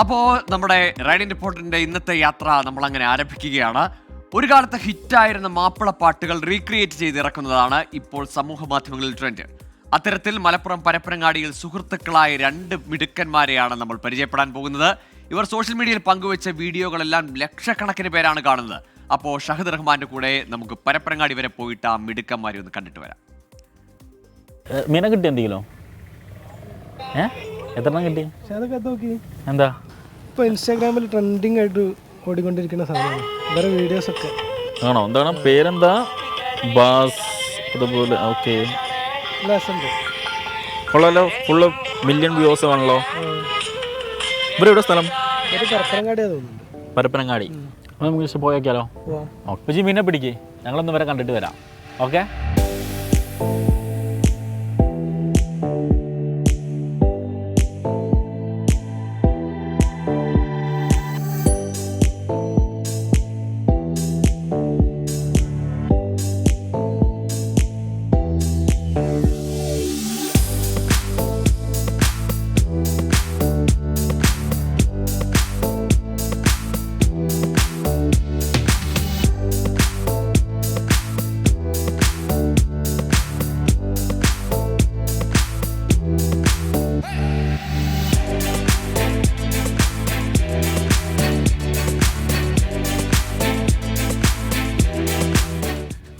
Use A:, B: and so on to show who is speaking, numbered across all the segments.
A: അപ്പോൾ നമ്മുടെ റൈഡിംഗ് റിപ്പോർട്ടിന്റെ ഇന്നത്തെ യാത്ര നമ്മൾ അങ്ങനെ ആരംഭിക്കുകയാണ്. ഒരു കാലത്ത് ഹിറ്റായിരുന്ന മാപ്പിള പാട്ടുകൾ റീക്രിയേറ്റ് ചെയ്ത് ഇറക്കുന്നതാണ് ഇപ്പോൾ സമൂഹ മാധ്യമങ്ങളിൽ ട്രെൻഡ് അത്തരത്തിൽ മലപ്പുറം പരപ്പനങ്ങാടിയിൽ സുഹൃത്തുക്കളായ രണ്ട് മിടുക്കന്മാരെയാണ് നമ്മൾ പരിചയപ്പെടാൻ പോകുന്നത്. ഇവർ സോഷ്യൽ മീഡിയയിൽ പങ്കുവച്ച വീഡിയോകളെല്ലാം ലക്ഷക്കണക്കിന് പേരാണ് കാണുന്നത്. അപ്പോൾ ഷഹദ് റഹ്മാന്റെ കൂടെ നമുക്ക് പരപ്പനങ്ങാടി വരെ പോയിട്ട് ആ മിടുക്കന്മാരെ ഒന്ന് കണ്ടിട്ട് വരാം.
B: മീന കിട്ടി എന്തെങ്കിലും? എത്ര എണ്ണം കിട്ടി?
C: പക്ഷെ അതൊക്കെ നോക്കി.
B: എന്താ?
C: ഇപ്പൊ ഇൻസ്റ്റാഗ്രാമിൽ ട്രെൻഡിങ് ആയിട്ട് ഓടിക്കൊണ്ടിരിക്കുന്ന സാധനം വേറെ വീഡിയോസ് ഒക്കെ.
B: ആണോ? എന്താണ്? പേരെന്താ? ബാസ് അതുപോലെ ഓക്കെ. കൊള്ളാലോ? ഫുള്ള് മില്യൺ വ്യൂസ് ആണല്ലോ. ഇവിടെ എവിടെ സ്ഥലം? പരപ്പനങ്ങാടി. അപ്പോൾ നമുക്ക് പോയേക്കാലോ ഓക്കെ പക്ഷേ മീനെ പിടിക്ക്. ഞങ്ങളൊന്ന് വരെ കണ്ടിട്ട് വരാം. ഓക്കെ?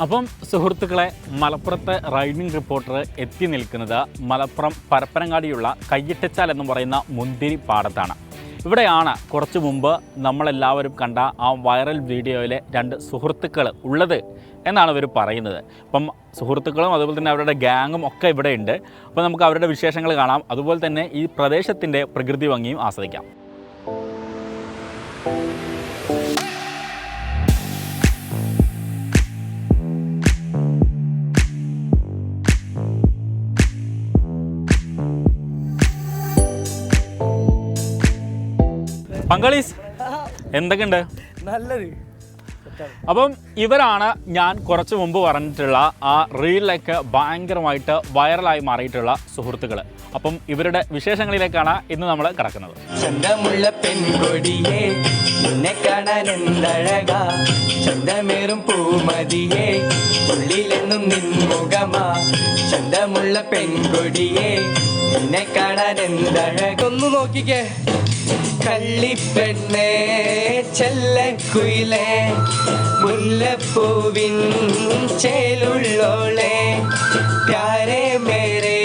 B: അപ്പം സുഹൃത്തുക്കളെ മലപ്പുറത്തെ റൈഡിംഗ് റിപ്പോർട്ടർ എത്തി നിൽക്കുന്നത് മലപ്പുറം പരപ്പനങ്ങാടിയുള്ള കയ്യിട്ടച്ചാൽ എന്ന് പറയുന്ന മുന്തിരി പാടത്താണ്. ഇവിടെയാണ് കുറച്ച് മുമ്പ് നമ്മളെല്ലാവരും കണ്ട ആ വൈറൽ വീഡിയോയിലെ രണ്ട് സുഹൃത്തുക്കൾ ഉള്ളത് എന്നാണ് ഇവർ പറയുന്നത്. അപ്പം സുഹൃത്തുക്കളും അതുപോലെ തന്നെ അവരുടെ ഗ്യാങ്ങും ഒക്കെ ഇവിടെ ഉണ്ട്. അപ്പോൾ നമുക്ക് അവരുടെ വിശേഷങ്ങൾ കാണാം. അതുപോലെ തന്നെ ഈ പ്രദേശത്തിന്റെ പ്രകൃതി ഭംഗിയും ആസ്വദിക്കാം. പങ്കാളീസ് എന്തൊക്കെയുണ്ട്?
C: നല്ലത്.
B: അപ്പം ഇവരാണ് ഞാൻ കുറച്ച് മുമ്പ് പറഞ്ഞിട്ടുള്ള ആ റീലൊക്കെ ഭയങ്കരമായിട്ട് വൈറലായി മാറിയിട്ടുള്ള സുഹൃത്തുക്കൾ അപ്പം ഇവരുടെ വിശേഷങ്ങളിലേക്കാണ് ഇന്ന് നമ്മൾ കിടക്കുന്നത്.
D: ചന്തമുള്ള പെൺകൊടിയേ നിന്നെ കാണാൻ എന്തഴകാ ചന്തമേറും പൂമതിയേ ഉള്ളിലെന്നും നിൻമുഖമാ. ചന്തമുള്ള പെൺകൊടിയേ നിന്നെ കാണാൻ എന്തഴകൊന്നു നോക്കിക്കേ. കള്ളിപ്പെണ്ണേ ചെല്ലക്കുയിലേ മുല്ലപ്പൂവിൻ ചേലുള്ളോളെ. പ്യാരേ മേരേ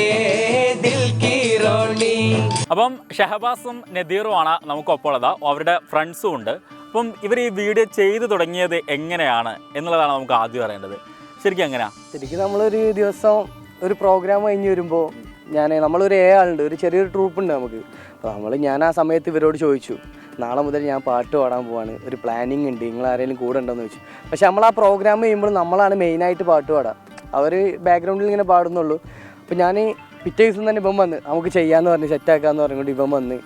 B: അപ്പം ഷഹബാസും നദീറുമാണ് നമുക്കൊപ്പമുള്ളത്. അവരുടെ ഫ്രണ്ട്സും ഉണ്ട്. അപ്പം ഇവർ ഈ വീഡിയോ ചെയ്തു തുടങ്ങിയത് എങ്ങനെയാണ് എന്നുള്ളതാണ് നമുക്ക് ആദ്യം അറിയേണ്ടത്. ശരിക്കും എങ്ങനെയാ?
E: ശരിക്കും നമ്മളൊരു ദിവസം ഒരു പ്രോഗ്രാം കഴിഞ്ഞ് വരുമ്പോൾ ഞാൻ നമ്മളൊരു ഏ ആളുണ്ട് ഒരു ചെറിയൊരു ട്രൂപ്പ് ഉണ്ട് നമുക്ക്. അപ്പോൾ നമ്മൾ ഞാൻ ആ സമയത്ത് ഇവരോട് ചോദിച്ചു നാളെ മുതൽ ഞാൻ പാട്ട് പാടാൻ പോവാണ് ഒരു പ്ലാനിങ് ഉണ്ട് നിങ്ങൾ ആരെങ്കിലും കൂടെ ഉണ്ടോ എന്ന് ചോദിച്ചു. പക്ഷെ നമ്മൾ ആ പ്രോഗ്രാം ചെയ്യുമ്പോൾ നമ്മളാണ് മെയിനായിട്ട് പാട്ട് പാടുക അവർ ബാക്ക്ഗ്രൗണ്ടിൽ ഇങ്ങനെ പാടുന്നുള്ളൂ. അപ്പോൾ ഞാൻ പിറ്റേ ദിവസം തന്നെ ഇവൻ വന്ന് നമുക്ക് ചെയ്യാമെന്ന് പറഞ്ഞ് സെറ്റാക്കാമെന്ന് പറഞ്ഞുകൊണ്ട് ഇവൻ വന്ന്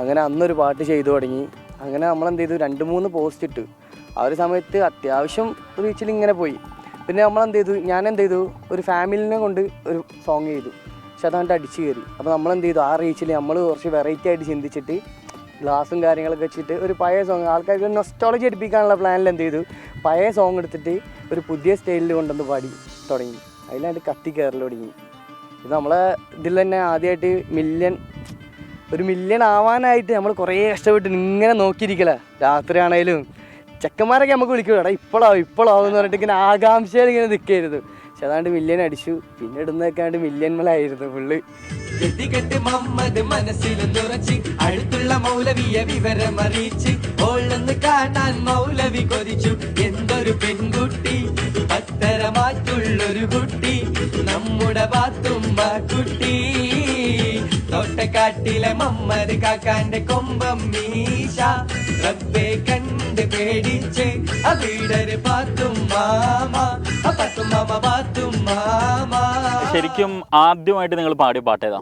E: അങ്ങനെ അന്നൊരു പാട്ട് ചെയ്തു തുടങ്ങി. അങ്ങനെ നമ്മൾ എന്ത് ചെയ്തു രണ്ട് മൂന്ന് പോസ്റ്റ് ഇട്ടു. ആ ഒരു സമയത്ത് അത്യാവശ്യം റീച്ചിൽ ഇങ്ങനെ പോയി. പിന്നെ നമ്മൾ എന്ത് ചെയ്തു ഞാൻ എന്ത് ചെയ്തു ഒരു ഫാമിലിനെ കൊണ്ട് ഒരു സോങ് ചെയ്തു. പക്ഷെ അടിച്ചു കയറി. അപ്പോൾ നമ്മൾ എന്ത് ചെയ്തു? ആ റീച്ചിൽ നമ്മൾ കുറച്ച് വെറൈറ്റി ആയിട്ട് ചിന്തിച്ചിട്ട് ഗ്ലാസും കാര്യങ്ങളൊക്കെ വെച്ചിട്ട് ഒരു പഴയ സോങ് ആൾക്കാർക്ക് നൊസ്റ്റോളജി അടിപ്പിക്കാനുള്ള പ്ലാനിൽ എന്ത് ചെയ്തു? പഴയ സോങ് എടുത്തിട്ട് ഒരു പുതിയ സ്റ്റൈലിൽ കൊണ്ടുവന്ന് പാടി തുടങ്ങി. അതിലാണ്ട് കത്തി കയറൽ തുടങ്ങി. ഇത് നമ്മളെ ഇതിൽ തന്നെ ആദ്യമായിട്ട് മില്യൺ ഒരു മില്യൺ ആവാനായിട്ട് നമ്മൾ കുറേ കഷ്ടപ്പെട്ട് ഇങ്ങനെ നോക്കിയിരിക്കല. രാത്രിയാണേലും. ചെക്കന്മാരൊക്കെ നമുക്ക് വിളിക്കും എടാ ഇപ്പോഴാവും ഇപ്പോഴാവും എന്ന് പറഞ്ഞിട്ട് ഇങ്ങനെ ആകാംക്ഷയിൽ ഇങ്ങനെ നിൽക്കരുത് പക്ഷെ അതാണ്ട് മില്യൻ അടിച്ചു. പിന്നെ ഇടുന്നതൊക്കെയാണ്ട് മില്യന്മലായിരുന്നു ഫുള്ള്.
D: ഗതികെട്ട് മമ്മത് മനസ്സിൽ തുറച്ച് അടുത്തുള്ള മൗലവിയെ വിവരം അറിയിച്ച് ഓളൊന്ന് കാണാൻ മൗലവി കൊതിച്ചു. എന്തൊരു പെൺകുട്ടി പത്തരമാറ്റുള്ളൊരു കുട്ടി നമ്മുടെ പാത്തുമ്മ കുട്ടി. തോട്ടക്കാട്ടിലെ മമ്മദ് കാക്കാന്റെ കൊമ്പം മീശ റബ്ബെ കണ്ട് ആ വീടര് പാത്തും മാമ. പാത്തും മാമ പാത്തും മാമ.
B: ശരിക്കും ആദ്യമായിട്ട് നിങ്ങൾ പാടിയ പാട്ടേതാ?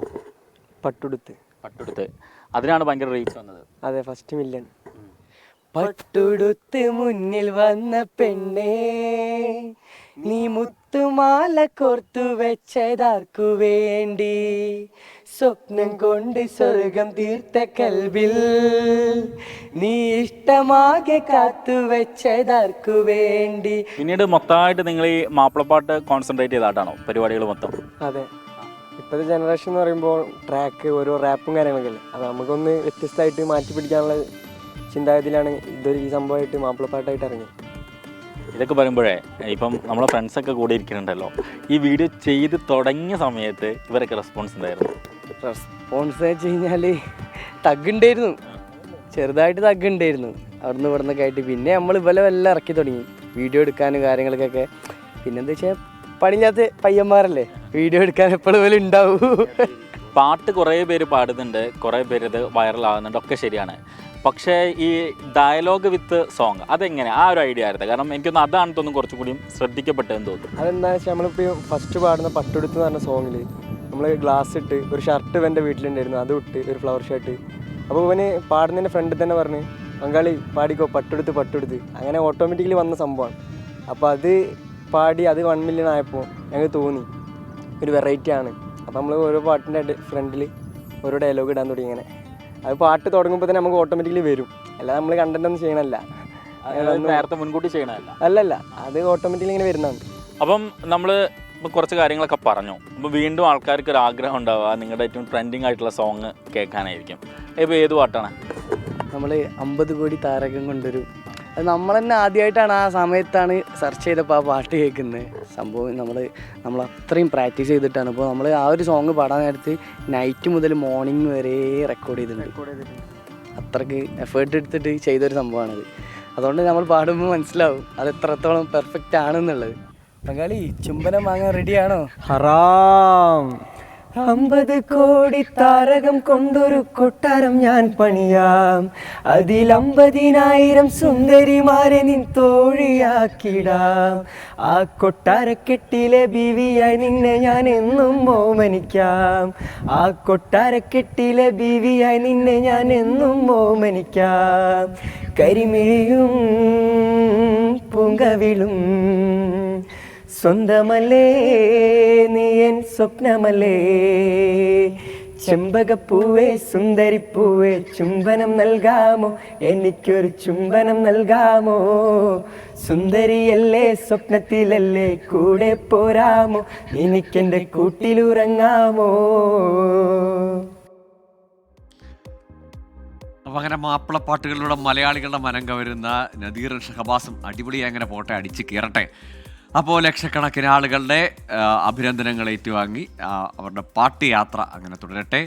B: പട്ടുടുത്ത്.
E: പട്ടുടുത്ത്.
B: പട്ടെടുത്ത് അതിനാണ് ഭയങ്കര റീച്ച് വന്നത്.
E: അതെ ഫസ്റ്റ് മില്യൺ പട്ടുടുത്ത് മുന്നിൽ വന്ന പെണ്ണേ നീ മുത്തുമാല കോർത്തു വെച്ചതാർക്കു വേണ്ടി? സ്വപ്നം കൊണ്ട് സ്വർഗം തീർത്ത കൽവിൽ നീ ഇഷ്ടമാകെ കാത്തു വെച്ചതാർക്കു വേണ്ടി?
B: പിന്നീട് മൊത്തമായിട്ട് നിങ്ങൾ ഈ മാപ്പിളപ്പാട്ട് കോൺസെൻട്രേറ്റ് ചെയ്താട്ടാണോ പരിപാടികൾ മൊത്തം?
F: അതെ. ഇപ്പോഴത്തെ ജനറേഷൻ എന്ന് പറയുമ്പോൾ ട്രാക്ക് ഓരോ റാപ്പും കാര്യങ്ങളൊക്കെ അല്ലേ? അത് നമുക്കൊന്ന് വ്യത്യസ്തമായിട്ട് മാറ്റി പിടിക്കാനുള്ള ചിന്താഗതിയിലാണ് ഇതൊരു ഈ സംഭവമായിട്ട് മാപ്പിളപ്പാട്ടായിട്ട് ഇറങ്ങി
B: ഇതൊക്കെ പറയുമ്പോഴേ ഇപ്പം നമ്മളെ ഫ്രണ്ട്സൊക്കെ കൂടെ ഇരിക്കുന്നുണ്ടല്ലോ ഈ വീഡിയോ ചെയ്ത് തുടങ്ങിയ സമയത്ത് ഇവരൊക്കെ റെസ്പോൺസ് ഉണ്ടായിരുന്നു
E: റെസ്പോൺസ് വെച്ച് കഴിഞ്ഞാൽ തഗ്ഗുണ്ടായിരുന്നു. ചെറുതായിട്ട് തഗ്ഗുണ്ടായിരുന്നു. അവിടുന്ന് ഇവിടെ നിന്നൊക്കെ ആയിട്ട്. പിന്നെ നമ്മൾ ഇവലെ എല്ലാം ഇറക്കി തുടങ്ങി. വീഡിയോ എടുക്കാനും കാര്യങ്ങൾക്കൊക്കെ. പിന്നെന്താ വെച്ചാൽ പണിഞ്ഞാത്ത പയ്യന്മാരല്ലേ? വീഡിയോ എടുക്കാൻ എപ്പോഴും ഇവലും ഉണ്ടാവൂ.
B: പാട്ട് കുറേ പേര് പാടുന്നുണ്ട്. കുറേ പേര് ഇത് വൈറലാകുന്നുണ്ട് ഒക്കെ ശരിയാണ്. പക്ഷേ ഈ ഡയലോഗ് വിത്ത് സോങ് അതെങ്ങനെ? ആ ഒരു ഐഡിയ ആയിരുന്നു. കാരണം എനിക്കൊന്ന് അതാണ് തോന്നുന്നു കുറച്ചും കൂടിയും ശ്രദ്ധിക്കപ്പെട്ടതെന്ന് തോന്നുന്നു.
F: അതെന്താ വെച്ചാൽ നമ്മളിപ്പോൾ ഫസ്റ്റ് പാടുന്ന പട്ടുടുത്ത് എന്ന് പറഞ്ഞ സോങ്ങിൽ നമ്മൾ ഗ്ലാസ് ഇട്ട് ഒരു ഷർട്ട് ഇവന്റെ വീട്ടിലുണ്ടായിരുന്നു. അത് ഇട്ട് ഒരു ഫ്ലവർ ഷർട്ട് അപ്പോൾ ഇവന് പാടുന്നതിന്റെ ഫ്രണ്ട് തന്നെ പറഞ്ഞ് പങ്കാളി പാടിക്കോ പട്ടുടുത്ത് പട്ടുടുത്ത്. അങ്ങനെ ഓട്ടോമാറ്റിക്കലി വന്ന സംഭവമാണ്. അപ്പോൾ അത് പാടി അത് വൺ മില്യൺ ആയപ്പോൾ ഞങ്ങൾക്ക് തോന്നി ഒരു വെറൈറ്റി ആണ്. അപ്പോൾ നമ്മൾ ഓരോ പാട്ടിന്റെ ഫ്രണ്ടിൽ ഓരോ ഡയലോഗ് ഇടാൻ തുടങ്ങി ഇങ്ങനെ. അത് പാട്ട് തുടങ്ങുമ്പോൾ തന്നെ നമുക്ക് ഓട്ടോമാറ്റിക്കലി വരും. അല്ലാതെ നമ്മൾ കണ്ടന്റ് ഒന്നും ചെയ്യണല്ല
B: അതായത് നേരത്തെ മുൻകൂട്ടി ചെയ്യണമല്ല
F: അല്ലല്ല അത് ഓട്ടോമാറ്റിക്കലി ഇങ്ങനെ വരുന്നതാണ്
B: അപ്പം നമ്മൾ ഇപ്പം കുറച്ച് കാര്യങ്ങളൊക്കെ പറഞ്ഞു. അപ്പോൾ വീണ്ടും ആൾക്കാർക്ക് ഒരു ആഗ്രഹം ഉണ്ടാവുക നിങ്ങളുടെ ഏറ്റവും ട്രെൻഡിങ് ആയിട്ടുള്ള സോങ് കേൾക്കാനായിരിക്കും. ഇപ്പോൾ ഏത് പാട്ടാണ്?
E: നമ്മൾ അമ്പത് കോടി താരകം കൊണ്ടൊരു നമ്മൾ തന്നെ ആദ്യമായിട്ടാണ് ആ സമയത്താണ് സെർച്ച് ചെയ്തപ്പോൾ ആ പാട്ട് കേൾക്കുന്നത് സംഭവം നമ്മൾ നമ്മൾ അത്രയും പ്രാക്ടീസ് ചെയ്തിട്ടാണ്. ഇപ്പോൾ നമ്മൾ ആ ഒരു സോങ് പാടാൻ നേരത്ത് നൈറ്റ് മുതൽ മോർണിംഗ് വരെ റെക്കോർഡ് ചെയ്തിട്ടുണ്ട്. അത്രയ്ക്ക് എഫേർട്ട് എടുത്തിട്ട് ചെയ്തൊരു സംഭവമാണത് അതുകൊണ്ട് നമ്മൾ പാടുമ്പോൾ മനസ്സിലാവും അത് എത്രത്തോളം പെർഫെക്റ്റ് ആണെന്നുള്ളത്. ബംഗാളി ചുംബനം വാങ്ങാൻ റെഡിയാണോ
F: ഹറാം. അമ്പത് കോടി താരകം കൊണ്ടൊരു കൊട്ടാരം ഞാൻ പണിയാം. അതിൽ അമ്പതിനായിരം സുന്ദരിമാരെ നിൻ തോഴിയാക്കിടാം. ആ കൊട്ടാരക്കെട്ടിലെ ബീവിയായി നിന്നെ ഞാൻ എന്നും ഓമനിക്കാം. ആ കൊട്ടാരക്കെട്ടിലെ ബീവിയായി നിന്നെ ഞാൻ എന്നും ഓമനിക്കാം. കരിമിഴിയും പൂങ്കവിളും സ്വന്തമല്ലേ? എൻ സ്വപ്നമല്ലേ? ചെമ്പകപ്പൂവേ സുന്ദരിപ്പൂവേ ചുംബനം നൽകാമോ? എനിക്കൊരു ചുംബനം നൽകാമോ? സുന്ദരിയല്ലേ സ്വപ്നത്തിലല്ലേ കൂടെ പോരാമോ? എനിക്കെന്റെ കൂട്ടിലുറങ്ങാമോ?
A: അപ്പൊ അങ്ങനെ മാപ്പിളപ്പാട്ടുകളിലൂടെ മലയാളികളുടെ മനം കവരുന്ന നദീർ ഷഹബാസും അടിപൊളിയായി അങ്ങനെ പോട്ടെ അടിച്ച് കീറട്ടെ അപ്പോൾ ലക്ഷക്കണക്കിന് ആളുകളുടെ അഭിനന്ദനങ്ങൾ ഏറ്റുവാങ്ങി അവരുടെ പാട്ട് യാത്ര അങ്ങനെ തുടരട്ടെ.